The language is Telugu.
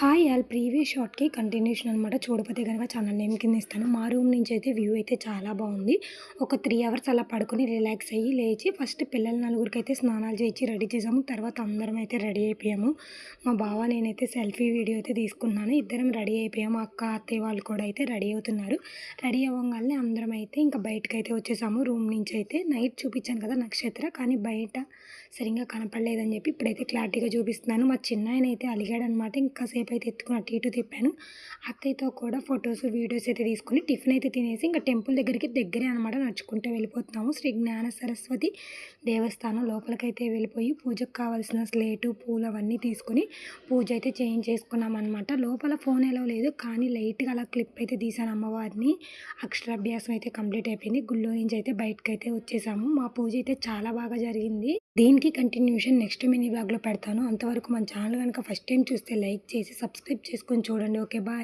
హాయ్ ఆల్ ప్రీవియస్ షాట్‌కి కంటిన్యూషన్ అనమాట. చూడకపోతే కనుక ఛానల్ నేమ్ కింద ఇస్తాను. మా రూమ్ నుంచి అయితే వ్యూ అయితే చాలా బాగుంది ఒక త్రీ అవర్స్ అలా పడుకొని రిలాక్స్ అయ్యి లేచి ఫస్ట్ పిల్లల అయితే స్నానాలు చేయించి రెడీ చేసాము. తర్వాత అందరం అయితే రెడీ అయిపోయాము. మా బావ నేనైతే సెల్ఫీ వీడియో అయితే తీసుకున్నాను. ఇద్దరం రెడీ అయిపోయాము. అక్క, అత్తయ్య వాళ్ళు కూడా అయితే రెడీ అవుతున్నారు. రెడీ అవ్వగానే అందరం అయితే ఇంకా బయటకైతే వచ్చేసాము. రూమ్ నుంచి అయితే నైట్ చూపించాను కదా నక్షత్ర. కానీ బయట సరిగ్గా కనపడలేదని చెప్పి ఇప్పుడైతే క్లారిటీగా చూపిస్తున్నాను. మా చిన్నాయన అయితే అలిగాడనమాట. ఇంకా సేపు అయితే అటు ఇటు తిప్పాను. అత్తయ్యతో కూడా ఫొటోస్ వీడియోస్ అయితే తీసుకొని టిఫిన్ అయితే తినేసి ఇంకా టెంపుల్ దగ్గరికి దగ్గరే అనమాట నడుచుకుంటూ వెళ్ళిపోతున్నాము. శ్రీ జ్ఞాన సరస్వతి దేవస్థానం లోపలికైతే వెళ్ళిపోయి పూజకు కావాల్సిన స్లేటు, పూలు అవన్నీ తీసుకొని పూజ అయితే చేయించేసుకున్నామనమాట. లోపల ఫోన్ ఎలా లేదు. కానీ లైట్‌గా అలా క్లిప్ అయితే తీసాను అమ్మవారిని. అక్షరాభ్యాసం అయితే కంప్లీట్ అయిపోయింది. గుళ్ళో నుంచి అయితే బయటకైతే వచ్చేసాము. మా పూజ అయితే చాలా బాగా జరిగింది. దీనికి కంటిన్యూషన్ నెక్స్ట్ మినీ బ్లాగ్లో పెడతాను. అంతవరకు మన ఛానల్ కనుక ఫస్ట్ టైం చూస్తే లైక్ చేసి సబ్స్క్రైబ్ చేసుకొని చూడండి. ఓకే. బాయ్.